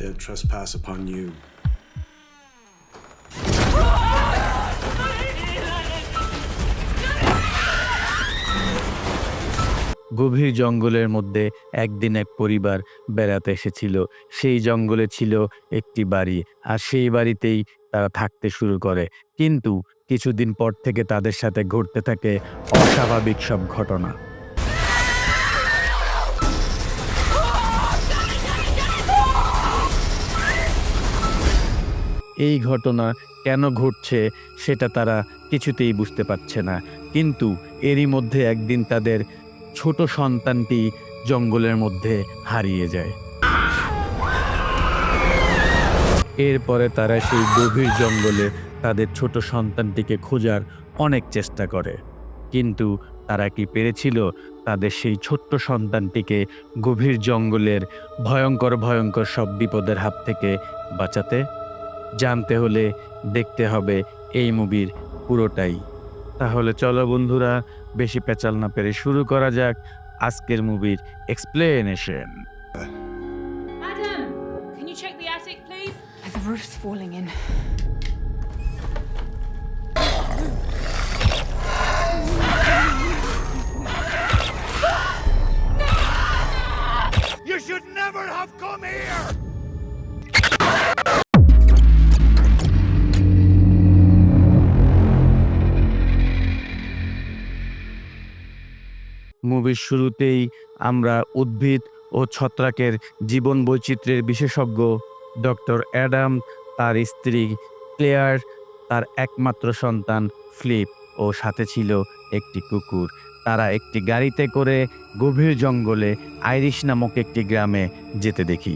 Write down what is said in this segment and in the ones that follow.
They'll trespass upon you. গভীর জঙ্গলের মধ্যে একদিন এক পরিবার বেড়াতে এসেছিল। সেই জঙ্গলে ছিল একটি বাড়ি, আর সেই বাড়িতেই তারা থাকতে শুরু করে। কিন্তু কিছুদিন পর থেকে তাদের সাথে ঘটতে থাকে অস্বাভাবিক সব ঘটনা। এই ঘটনা কেন ঘটছে সেটা তারা কিছুতেই বুঝতে পারছে না। কিন্তু এরই মধ্যে একদিন তাদের ছোট সন্তানটি জঙ্গলের মধ্যে হারিয়ে যায়। এরপরে তারা সেই গভীর জঙ্গলে তাদের ছোট সন্তানটিকে খোঁজার অনেক চেষ্টা করে। কিন্তু তারা কি পেরেছিল তাদের সেই ছোট্ট সন্তানটিকে গভীর জঙ্গলের ভয়ঙ্কর ভয়ঙ্কর সব বিপদের হাত থেকে বাঁচাতে? জানতে হলে দেখতে হবে এই মুভির পুরোটাই। তাহলে চলো বন্ধুরা বেশি প্যাচাল না পেরে শুরু করা যাক আজকের মুভির explanation never have come here! মুভির শুরুতেই আমরা উদ্ভিদ ও ছত্রাকের জীবন বৈচিত্র্যের বিশেষজ্ঞ ডক্টর অ্যাডাম, তার স্ত্রী ক্লেয়ার, তার একমাত্র সন্তান ফ্লিপ ও সাথে ছিল একটি কুকুর। তারা একটি গাড়িতে করে গভীর জঙ্গলে আইরিশ নামক একটি গ্রামে যেতে দেখি।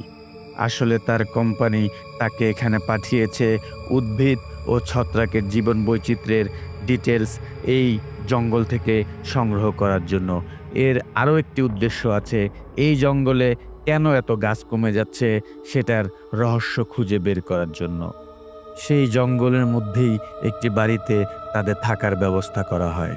আসলে তার কোম্পানি তাকে এখানে পাঠিয়েছে উদ্ভিদ ও ছত্রাকের জীবন বৈচিত্র্যের ডিটেলস এই জঙ্গল থেকে সংগ্রহ করার জন্য। এর আরও একটি উদ্দেশ্য আছে, এই জঙ্গলে কেন এত গাছ কমে যাচ্ছে সেটার রহস্য খুঁজে বের করার জন্য। সেই জঙ্গলের মধ্যেই একটি বাড়িতে তাদের থাকার ব্যবস্থা করা হয়।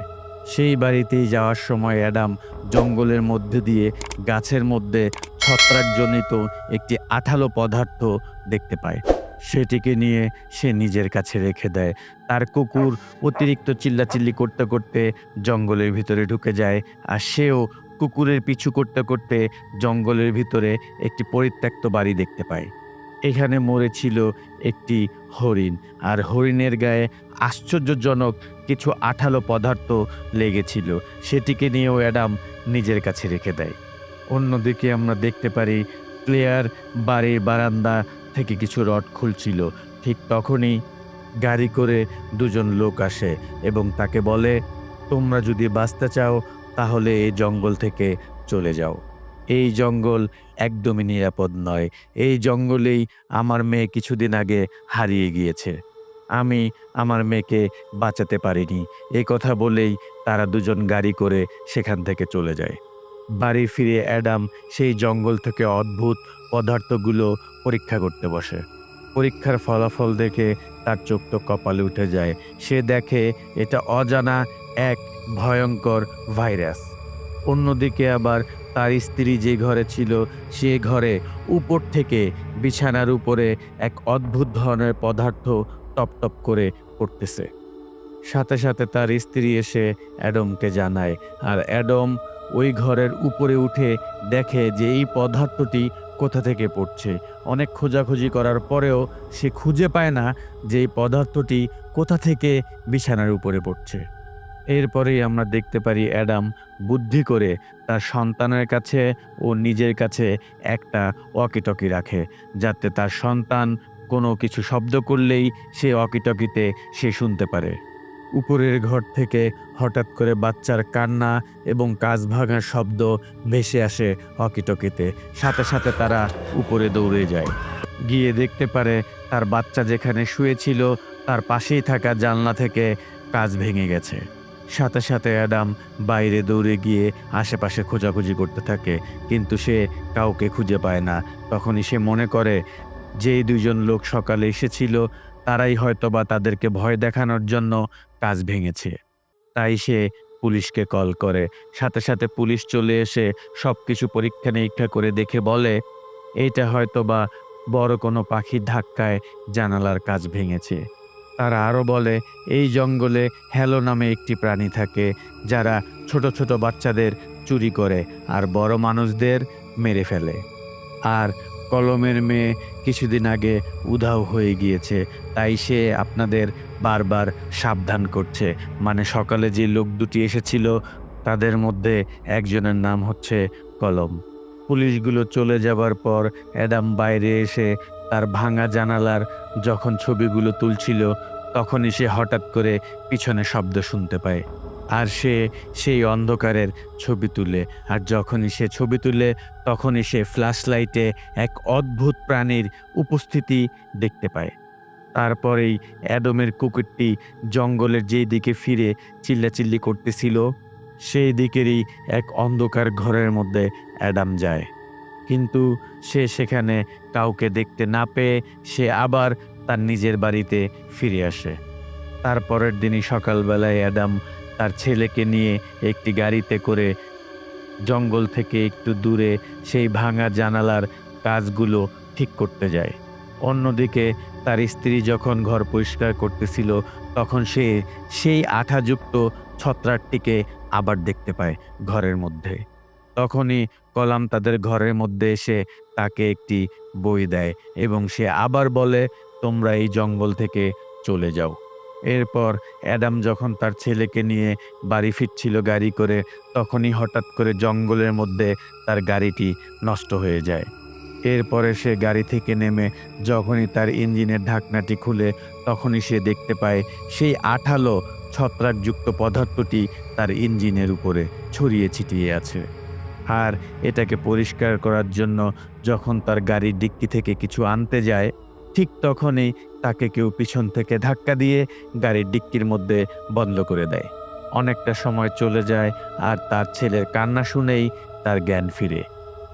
সেই বাড়িতেই যাওয়ার সময় অ্যাডাম জঙ্গলের মধ্যে দিয়ে গাছের মধ্যে ছত্রাকজনিত একটি আঠালো পদার্থ দেখতে পায়। সেটিকে নিয়ে সে নিজের কাছে রেখে দেয়। তার কুকুর অতিরিক্ত চিল্লাচিল্লি করতে করতে জঙ্গলের ভিতরে ঢুকে যায় আর সেও কুকুরের পিছু করতে করতে জঙ্গলের ভিতরে একটি পরিত্যক্ত বাড়ি দেখতে পায়। এখানে মরেছিল একটি হরিণ আর হরিণের গায়ে আশ্চর্যজনক কিছু আঠালো পদার্থ লেগেছিল। সেটিকে নিয়েও অ্যাডাম নিজের কাছে রেখে দেয়। অন্যদিকে আমরা দেখতে পারি ক্লেয়ার বাড়ির বারান্দা থেকে কিছু রড খুলছিল। ঠিক তখনই গাড়ি করে দুজন লোক আসে এবং তাকে বলে, তোমরা যদি বাঁচতে চাও, তাহলে এই জঙ্গল থেকে চলে যাও। এই জঙ্গল একদমই নিরাপদ নয়। এই জঙ্গলেই আমার মেয়ে কিছুদিন আগে হারিয়ে গিয়েছে। আমি আমার মেয়েকে বাঁচাতে পারিনি। এই কথা বলেই তারা দুজন গাড়ি করে সেখান থেকে চলে যায়। বাড়ি ফিরে অ্যাডাম সেই জঙ্গল থেকে অদ্ভুত পদার্থগুলো পরীক্ষা করতে বসে। পরীক্ষার ফলাফল দেখে তার চোখ তো কপালে উঠে যায়। সে দেখে এটা অজানা এক ভয়ঙ্কর ভাইরাস। অন্যদিকে আবার তার স্ত্রী যে ঘরে ছিল, সে ঘরে উপর থেকে বিছানার উপরে এক অদ্ভুত ধরনের পদার্থ টপ টপ করে পড়তেছে। সাথে সাথে তার স্ত্রী এসে অ্যাডমকে জানায়, আর অ্যাডম ওই ঘরের উপরে উঠে দেখে যে এই পদার্থটি কোথা থেকে পড়ছে। অনেক খোঁজাখুঁজি করার পরেও সে খুঁজে পায় না যে এই পদার্থটি কোথা থেকে বিছানার উপরে পড়ছে। এরপরেই আমরা দেখতে পারি অ্যাডাম বুদ্ধি করে তার সন্তানের কাছে ও নিজের কাছে একটা ওয়াকিটকি রাখে, যাতে তার সন্তান কোনো কিছু শব্দ করলেই সে ওয়াকিটকিতে সে শুনতে পারে। উপরের ঘর থেকে হঠাৎ করে বাচ্চার কান্না এবং কাজ ভাঙার শব্দ ভেসে আসে হকিটকিতে সাথে সাথে তারা উপরে দৌড়ে যায়। গিয়ে দেখতে পারে তার বাচ্চা যেখানে শুয়েছিল, তার পাশেই থাকা জানলা থেকে কাজ ভেঙে গেছে। সাথে সাথে অ্যাডাম বাইরে দৌড়ে গিয়ে আশেপাশে খোঁজাখুঁজি করতে থাকে, কিন্তু সে কাউকে খুঁজে পায় না। তখনই সে মনে করে, যেই দুইজন লোক সকালে এসেছিল, তারাই হয়তোবা তাদেরকে ভয় দেখানোর জন্য কাজ ভেঙেছে। তাই সে পুলিশকে কল করে। সাথে সাথে পুলিশ চলে এসে সব কিছু পরীক্ষা নিরীক্ষা করে দেখে বলে এটা হয়তো বা বড় কোনো পাখির ধাক্কায় জানালার কাজ ভেঙেছে। তারা আরও বলে, এই জঙ্গলে হ্যালো নামে একটি প্রাণী থাকে, যারা ছোট ছোট বাচ্চাদের চুরি করে আর বড় মানুষদের মেরে ফেলে। আর কলমের মেয়ে কিছুদিন আগে উধাও হয়ে গিয়েছে, তাই সে আপনাদের বারবার সাবধান করছে। মানে সকালে যে লোক দুটি এসেছিল, তাদের মধ্যে একজনের নাম হচ্ছে কলম। পুলিশগুলো চলে যাবার পর অ্যাডাম বাইরে এসে তার ভাঙা জানালার যখন ছবিগুলো তুলছিল, তখনই সে হঠাৎ করে পিছনে শব্দ শুনতে পায়। আর সে সেই অন্ধকারের ছবি তুলে। আর যখনই সে ছবি তুলে, তখনই সে ফ্ল্যাশ লাইটে এক অদ্ভুত প্রাণীর উপস্থিতি দেখতে পায়। তারপরেই অ্যাডমের কুকুরটি জঙ্গলের যেই দিকে ফিরে চিল্লাচিল্লি করতেছিল, সেই দিকেরই এক অন্ধকার ঘরের মধ্যে অ্যাডাম যায়। কিন্তু সে সেখানে কাউকে দেখতে না পেয়ে সে আবার তার নিজের বাড়িতে ফিরে আসে। তারপরের দিনই সকালবেলায় অ্যাডাম তার ছেলেকে নিয়ে একটি গাড়িতে করে জঙ্গল থেকে একটু দূরে সেই ভাঙা জানালার কাজগুলো ঠিক করতে যায়। অন্যদিকে তার স্ত্রী যখন ঘর পরিষ্কার করতেছিল, তখন সে সেই আঠাযুক্ত ছত্রাকটিকে আবার দেখতে পায় ঘরের মধ্যে। তখনই কলাম তাদের ঘরের মধ্যে এসে তাকে একটি বই দেয় এবং সে আবার বলে, তোমরা এই জঙ্গল থেকে চলে যাও। এরপর অ্যাডাম যখন তার ছেলেকে নিয়ে বাড়ি ফিরছিল গাড়ি করে, তখনই হঠাৎ করে জঙ্গলের মধ্যে তার গাড়িটি নষ্ট হয়ে যায়। এরপরে সে গাড়ি থেকে নেমে যখনই তার ইঞ্জিনের ঢাকনাটি খুলে, তখনই সে দেখতে পায় সেই আঠালো ছত্রাকযুক্ত পদার্থটি তার ইঞ্জিনের উপরে ছড়িয়ে ছিটিয়ে আছে। আর এটাকে পরিষ্কার করার জন্য যখন তার গাড়ির ডিক্কি থেকে কিছু আনতে যায় ঠিক তখনই তাকে কেউ পিছন থেকে ধাক্কা দিয়ে গাড়ির ডিক্কির মধ্যে বন্ধ করে দেয়। অনেকটা সময় চলে যায় আর তার ছেলের কান্না শুনেই তার জ্ঞান ফিরে।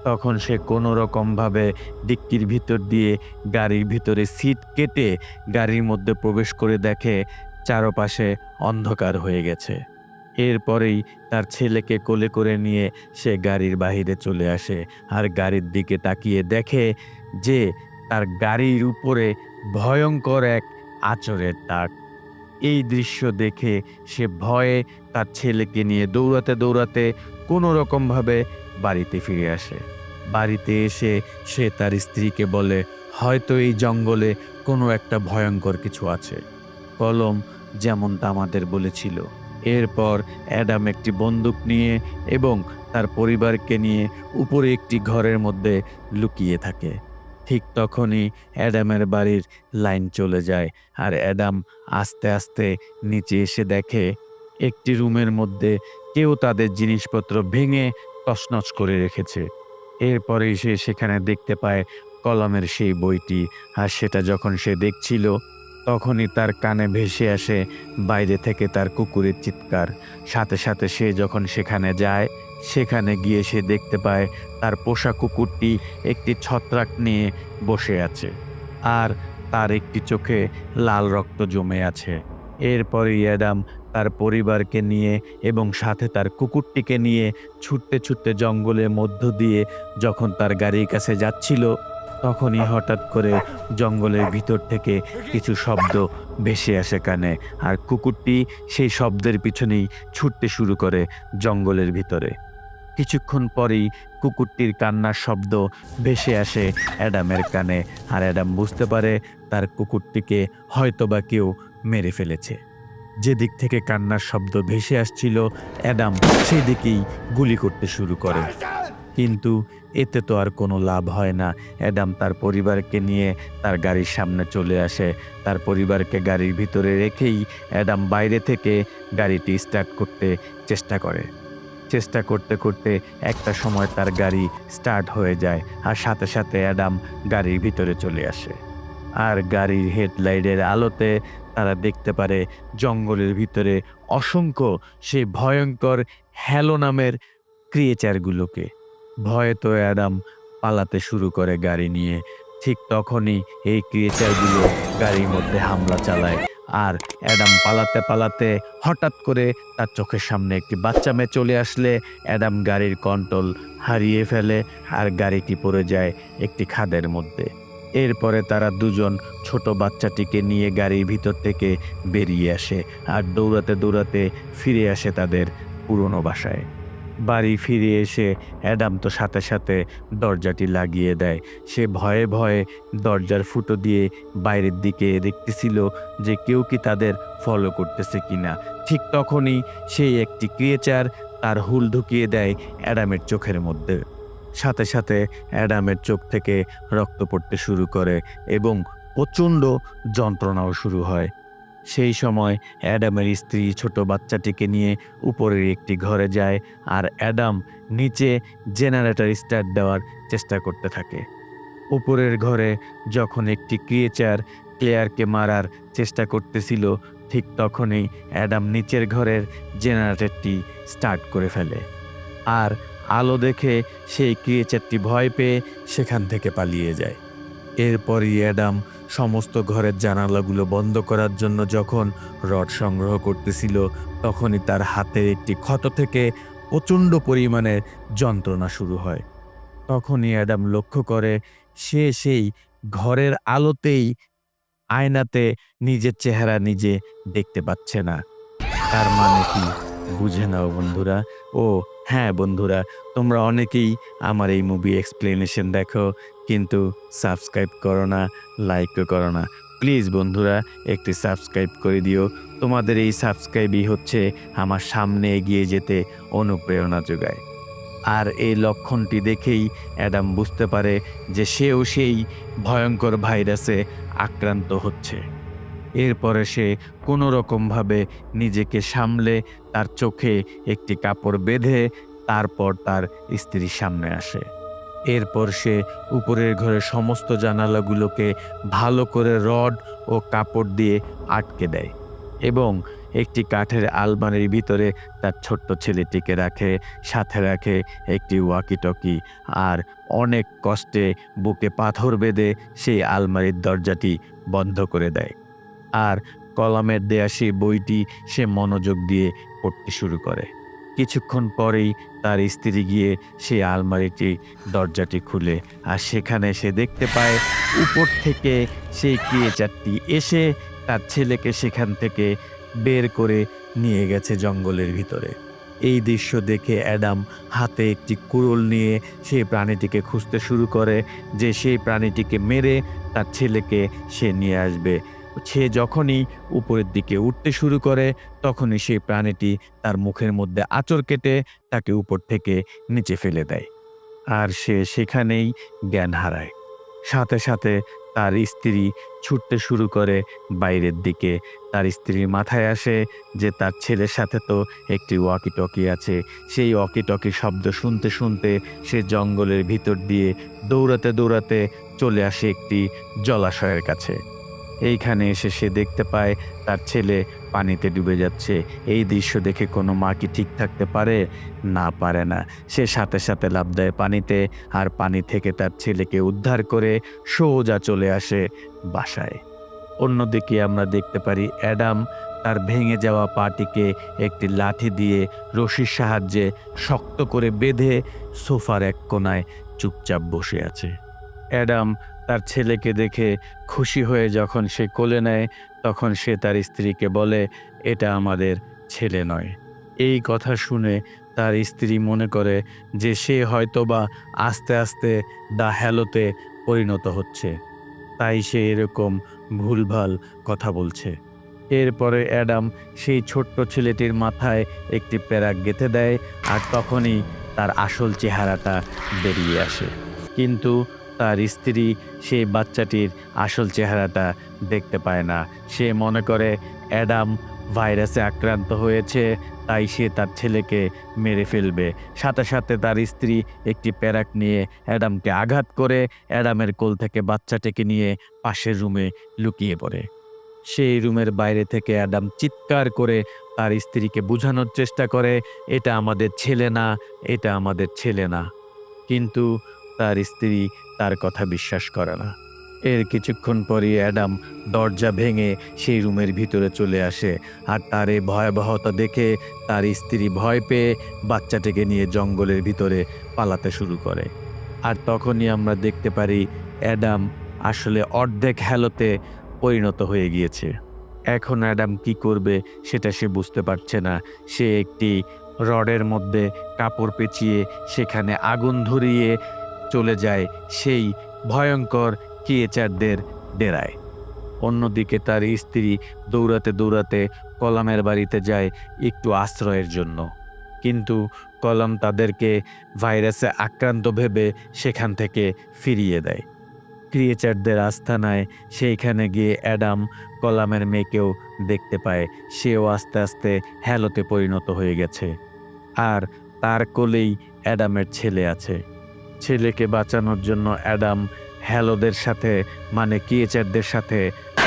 তখন সে কোনো রকমভাবে ডিক্কির ভিতর দিয়ে গাড়ির ভিতরে সিট কেটে গাড়ির মধ্যে প্রবেশ করে দেখে চারপাশে অন্ধকার হয়ে গেছে। এরপরেই তার ছেলেকে কোলে করে নিয়ে সে গাড়ির বাহিরে চলে আসে আর গাড়ির দিকে তাকিয়ে দেখে যে তার গাড়ির উপরে ভয়ঙ্কর এক আচরের দাগ। এই দৃশ্য দেখে সে ভয়ে তার ছেলেকে নিয়ে দৌড়াতে দৌড়াতে কোনো রকমভাবে বাড়িতে ফিরে আসে। বাড়িতে এসে সে তার স্ত্রীকে বলে, হয়তো এই জঙ্গলে কোনো একটা ভয়ঙ্কর কিছু আছে। কলম যেমনটা আমাদের বলেছিল। এরপর অ্যাডাম একটি বন্দুক নিয়ে এবং তার পরিবারকে নিয়ে উপরে একটি ঘরের মধ্যে লুকিয়ে থাকে। ঠিক তখনই অ্যাডামের বাড়ির লাইন চলে যায় আর অ্যাডাম আস্তে আস্তে নিচে এসে দেখে একটি রুমের মধ্যে কেউ তাদের জিনিসপত্র ভেঙে তছনছ করে রেখেছে। এরপরেই সে সেখানে দেখতে পায় কলমের সেই বইটি আর সেটা যখন সে দেখছিল, তখনই তার কানে ভেসে আসে বাইরে থেকে তার কুকুরের চিৎকার। সাথে সাথে সে যখন সেখানে যায় সেখানে গিয়ে সে দেখতে পায় তার পোষা কুকুরটি একটি ছত্রাক নিয়ে বসে আছে আর তার একটি চোখে লাল রক্ত জমে আছে। এরপরে অ্যাডাম তার পরিবারকে নিয়ে এবং সাথে তার কুকুরটিকে নিয়ে ছুটতে ছুটতে জঙ্গলের মধ্য দিয়ে যখন তার গাড়ির কাছে যাচ্ছিল, তখনই হঠাৎ করে জঙ্গলের ভিতর থেকে কিছু শব্দ ভেসে আসে কানে আর কুকুরটি সেই শব্দের পিছনেই ছুটতে শুরু করে জঙ্গলের ভিতরে। কিছুক্ষণ পরেই কুকুরটির কান্নার শব্দ ভেসে আসে অ্যাডামের কানে। আর অ্যাডাম বুঝতে পারে তার কুকুরটিকে হয়তোবা কেউ মেরে ফেলেছে। যেদিক থেকে কান্নার শব্দ ভেসে আসছিল, অ্যাডাম সেই দিকেই গুলি করতে শুরু করে। কিন্তু এতে তো আর কোনো লাভ হয় না। অ্যাডাম তার পরিবারকে নিয়ে তার গাড়ির সামনে চলে আসে। তার পরিবারকে গাড়ির ভিতরে রেখেই অ্যাডাম বাইরে থেকে গাড়িটি স্টার্ট করতে চেষ্টা করে। চেষ্টা করতে করতে একটা সময় তার গাড়ি স্টার্ট হয়ে যায় আর সাথে সাথে অ্যাডাম গাড়ির ভিতরে চলে আসে। আর গাড়ির হেডলাইটের আলোতে তারা দেখতে পারে জঙ্গলের ভিতরে অসংখ্য সেই ভয়ঙ্কর হ্যালো নামের ক্রিয়েচারগুলোকে ভয়ে তো অ্যাডাম পালাতে শুরু করে গাড়ি নিয়ে। ঠিক তখনই এই ক্রিয়েচারগুলো গাড়ির মধ্যে হামলা চালায়। আর অ্যাডাম পালাতে পালাতে হঠাৎ করে তার চোখের সামনে একটি বাচ্চা মেয়ে চলে আসলে। অ্যাডাম গাড়ির কন্ট্রোল হারিয়ে ফেলে আর গাড়িটি পড়ে যায় একটি খাদের মধ্যে। এরপরে তারা দুজন ছোট বাচ্চাটিকে নিয়ে গাড়ির ভিতর থেকে বেরিয়ে আসে আর দৌড়াতে দৌড়াতে ফিরে আসে তাদের পুরনো বাসায়। বাড়ি ফিরে এসে অ্যাডাম তো সাথে সাথে দরজাটি লাগিয়ে দেয়। সে ভয়ে ভয়ে দরজার ফুটো দিয়ে বাইরের দিকে দেখতেছিল যে কেউ কি তাদের ফলো করতেছে কিনা। ঠিক তখনই সেই একটি ক্রিয়েচার তার হুল ঢুকিয়ে দেয় অ্যাডামের চোখের মধ্যে। সাথে সাথে অ্যাডামের চোখ থেকে রক্ত পড়তে শুরু করে এবং প্রচণ্ড যন্ত্রণাও শুরু হয়। সেই সময় অ্যাডামের স্ত্রী ছোট বাচ্চাটিকে নিয়ে উপরের একটি ঘরে যায় আর অ্যাডাম নিচে জেনারেটর স্টার্ট দেওয়ার চেষ্টা করতে থাকে। উপরের ঘরে যখন একটি ক্রিয়েচার ক্লেয়ারকে মারার চেষ্টা করতেছিল, ঠিক তখনই অ্যাডাম নিচের ঘরের জেনারেটরটি স্টার্ট করে ফেলে আর আলো দেখে সেই ক্রিয়েচারটি ভয় পেয়ে সেখান থেকে পালিয়ে যায়। এরপরই অ্যাডাম সমস্ত ঘরের জানালাগুলো বন্ধ করার জন্য যখন রড সংগ্রহ করতেছিল, তখনই তার হাতের একটি ক্ষত থেকে প্রচণ্ড পরিমাণের যন্ত্রণা শুরু হয়। তখনই অ্যাডাম লক্ষ্য করে, সে সেই ঘরের আলোতেই আয়নাতে নিজের চেহারা নিজে দেখতে পাচ্ছে না। তার মানে কি? বুঝে নাও বন্ধুরা। ও হ্যাঁ বন্ধুরা, তোমরা অনেকেই আমার এই মুভি এক্সপ্লেনেশন দেখো, কিন্তু সাবস্ক্রাইব করো না লাইকও করো না। প্লিজ বন্ধুরা, একটি সাবস্ক্রাইব করে দিও। তোমাদের এই সাবস্ক্রাইবই হচ্ছে আমার সামনে এগিয়ে যেতে অনুপ্রেরণা যোগায়। আর এই লক্ষণটি দেখেই অ্যাডাম বুঝতে পারে যে সেও সেই ভয়ঙ্কর ভাইরাসে আক্রান্ত হচ্ছে। এরপরে সে কোনো রকমভাবে নিজেকে সামলে, তার চোখে একটি কাপড় বেঁধে, তারপর তার স্ত্রীর সামনে আসে। এরপর সে উপরের ঘরের সমস্ত জানালাগুলোকে ভালো করে রড ও কাপড় দিয়ে আটকে দেয় এবং একটি কাঠের আলমারির ভিতরে তার ছোট্ট ছেলেটিকে রাখে, সাথে রাখে একটি ওয়াকিটকি আর অনেক কষ্টে বুকে পাথর বেঁধে সেই আলমারির দরজাটি বন্ধ করে দেয়। আর কলামের দেয়া সেই বইটি সে মনোযোগ দিয়ে পড়তে শুরু করে। কিছুক্ষণ পরেই তার স্ত্রী গিয়ে সেই আলমারিটি, দরজাটি খুলে আর সেখানে সে দেখতে পায়, উপর থেকে সেই ক্রিয়েচারটি এসে তার ছেলেকে সেখান থেকে বের করে নিয়ে গেছে জঙ্গলের ভিতরে। এই দৃশ্য দেখে অ্যাডাম হাতে একটি কুড়োল নিয়ে সেই প্রাণীটিকে খুঁজতে শুরু করে, যে সেই প্রাণীটিকে মেরে তার ছেলেকে সে নিয়ে আসবে। সে যখনই উপরের দিকে উঠতে শুরু করে, তখনই সেই প্রাণীটি তার মুখের মধ্যে আঁচড় কেটে তাকে উপর থেকে নিচে ফেলে দেয় আর সে সেখানেই জ্ঞান হারায়। সাথে সাথে তার স্ত্রী ছুটতে শুরু করে, বাইরের দিকে তার স্ত্রীর মাথায় আসে যে তার ছেলের সাথে তো একটি ওয়াকি টকি আছে, সেই ওয়াকি টকি শব্দ শুনতে শুনতে সে জঙ্গলের ভিতর দিয়ে দৌড়াতে দৌড়াতে চলে আসে একটি জলাশয়ের কাছে। এইখানে এসে সে দেখতে পায় তার ছেলে পানিতে ডুবে যাচ্ছে। এই দৃশ্য দেখে কোনো মা কি ঠিক থাকতে পারে? না পারে না। সে সাথে সাথে লাভ দেয় পানিতে আর পানি থেকে তার ছেলেকে উদ্ধার করে সোজা চলে আসে বাসায়। অন্যদিকে আমরা দেখতে পারি অ্যাডাম তার ভেঙে যাওয়া পাটিকে একটি লাঠি দিয়ে রশির সাহায্যে শক্ত করে বেঁধে সোফার এক কোনায় চুপচাপ বসে আছে। অ্যাডাম তার ছেলেকে দেখে খুশি হয়ে যখন সে কোলে নেয়, তখন সে তার স্ত্রীকে বলে, এটা আমাদের ছেলে নয়। এই কথা শুনে তার স্ত্রী মনে করে যে সে হয়তোবা আস্তে আস্তে দা হ্যালোতে পরিণত হচ্ছে। তাই সে এরকম ভুলভাল কথা বলছে। এরপরে অ্যাডাম সেই ছোট্ট ছেলেটির মাথায় একটি প্যারাক গেঁথে দেয় আর তখনই তার আসল চেহারাটা বেরিয়ে আসে। কিন্তু তার স্ত্রী সেই বাচ্চাটির আসল চেহারাটা দেখতে পায় না। সে মনে করে, অ্যাডাম ভাইরাসে আক্রান্ত হয়েছে, তাই সে তার ছেলেকে মেরে ফেলবে। সাথে সাথে তার স্ত্রী একটি প্যারাক নিয়ে অ্যাডামকে আঘাত করে অ্যাডামের কোল থেকে বাচ্চাটিকে নিয়ে পাশের রুমে লুকিয়ে পড়ে। সেই রুমের বাইরে থেকে অ্যাডাম চিৎকার করে তার স্ত্রীকে বোঝানোর চেষ্টা করে, এটা আমাদের ছেলে না, এটা আমাদের ছেলে না। কিন্তু তার স্ত্রী তার কথা বিশ্বাস করে না। এর কিছুক্ষণ পরই অ্যাডাম দরজা ভেঙে সেই রুমের ভিতরে চলে আসে আর তার এই ভয়াবহতা দেখে তার স্ত্রী ভয় পেয়ে বাচ্চাটিকে নিয়ে জঙ্গলের ভিতরে পালাতে শুরু করে। আর তখনই আমরা দেখতে পারি অ্যাডাম আসলে অর্ধেক হ্যালোতে পরিণত হয়ে গিয়েছে। এখন অ্যাডাম কি করবে সেটা সে বুঝতে পারছে না। সে একটি রডের মধ্যে কাপড় পেঁচিয়ে সেখানে আগুন ধরিয়ে চলে যায় সেই ভয়ঙ্কর ক্রিয়েচারদের ডেরায়। অন্যদিকে তার স্ত্রী দৌড়াতে দৌড়াতে কলামের বাড়িতে যায় একটু আশ্রয়ের জন্য। কিন্তু কলম তাদেরকে ভাইরাসে আক্রান্ত ভেবে সেখান থেকে ফিরিয়ে দেয়। ক্রিয়েচারদের আস্থানায় সেইখানে গিয়ে অ্যাডাম কলামের মেয়েকেও দেখতে পায়। সেও আস্তে আস্তে হ্যালোতে পরিণত হয়ে গেছে। আর তার কোলেই অ্যাডামের ছেলে আছে। ছেলেকে বাঁচানোর জন্য অ্যাডাম হ্যালোদের সাথে মানে ক্রিয়েচারদের সাথে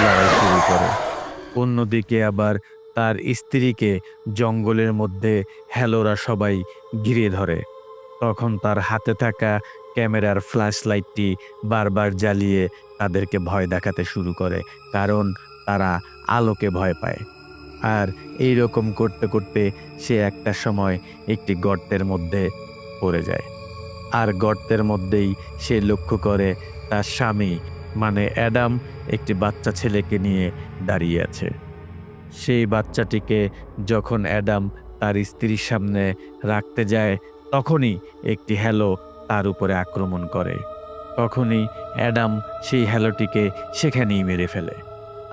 লড়াই শুরু করে। অন্যদিকে আবার তার স্ত্রীকে জঙ্গলের মধ্যে হ্যালোরা সবাই ঘিরে ধরে। তখন তার হাতে থাকা ক্যামেরার ফ্ল্যাশ লাইটটি বারবার জ্বালিয়ে তাদেরকে ভয় দেখাতে শুরু করে, কারণ তারা আলোকে ভয় পায়। আর এই রকম করতে করতে সে একটা সময় একটি গর্তের মধ্যে পড়ে যায়। আর গর্তের মধ্যেই সে লক্ষ্য করে তার স্বামী মানে অ্যাডাম, একটি বাচ্চা ছেলেকে নিয়ে দাঁড়িয়ে আছে। সেই বাচ্চাটিকে যখন অ্যাডাম তার স্ত্রীর সামনে রাখতে যায়, তখনই একটি হ্যালো তার উপরে আক্রমণ করে। তখনই অ্যাডাম সেই হ্যালোটিকে সেখানেই মেরে ফেলে।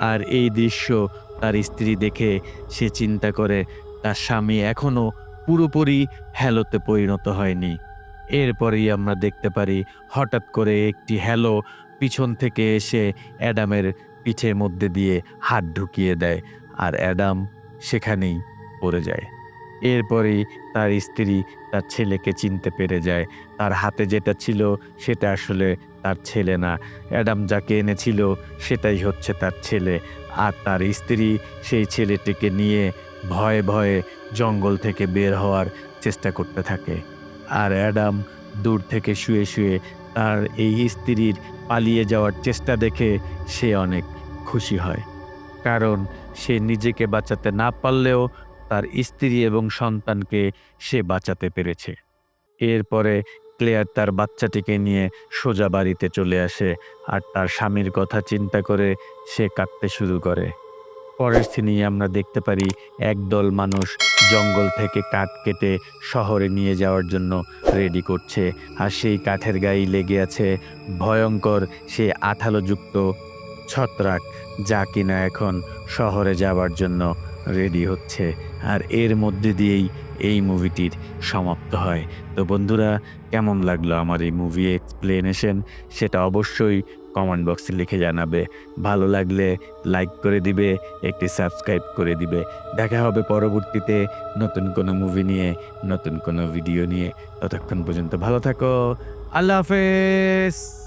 আর এই দৃশ্য তার স্ত্রী দেখে সে চিন্তা করে, তার স্বামী এখনও পুরোপুরি হ্যালোতে পরিণত হয়নি। এরপরেই আমরা দেখতে পারি হঠাৎ করে একটি হ্যালো পিছন থেকে এসে অ্যাডামের পিঠের মধ্যে দিয়ে হাত ঢুকিয়ে দেয় আর অ্যাডাম সেখানেই পড়ে যায়। এরপরেই তার স্ত্রী তার ছেলেকে চিনতে পেরে যায়। তার হাতে যেটা ছিল সেটা আসলে তার ছেলে না। অ্যাডাম যাকে এনেছিল সেটাই হচ্ছে তার ছেলে। আর তার স্ত্রী সেই ছেলেটিকে নিয়ে ভয়ে ভয়ে জঙ্গল থেকে বের হওয়ার চেষ্টা করতে থাকে। আর অ্যাডাম দূর থেকে শুয়ে শুয়ে তার এই স্ত্রীর পালিয়ে যাওয়ার চেষ্টা দেখে সে অনেক খুশি হয়। কারণ সে নিজেকে বাঁচাতে না পারলেও তার স্ত্রী এবং সন্তানকে সে বাঁচাতে পেরেছে। এরপরে ক্লেয়ার তার বাচ্চাটিকে নিয়ে সোজা বাড়িতে চলে আসে আর তার স্বামীর কথা চিন্তা করে সে কাঁদতে শুরু করে। পরের সিনেই আমরা দেখতে পারি একদল মানুষ জঙ্গল থেকে কাঠ কেটে শহরে নিয়ে যাওয়ার জন্য রেডি করছে। আর সেই কাঠের গায়ে লেগে আছে ভয়ঙ্কর সে আঠালোযুক্ত ছত্রাক, যা কিনা এখন শহরে যাওয়ার জন্য রেডি হচ্ছে। আর এর মধ্যে দিয়েই এই মুভিটির সমাপ্ত হয়। তো বন্ধুরা, কেমন লাগল আমার এই মুভি এক্সপ্লেনেশন সেটা অবশ্যই কমেন্ট বক্সে লিখে জানাবে। ভালো লাগলে লাইক করে দিবে, একটি সাবস্ক্রাইব করে দিবে। দেখা হবে পরবর্তীতে নতুন কোনো মুভি নিয়ে, নতুন কোনো ভিডিও নিয়ে। ততক্ষণ পর্যন্ত ভালো থাকো। আল্লাহ হাফেজ।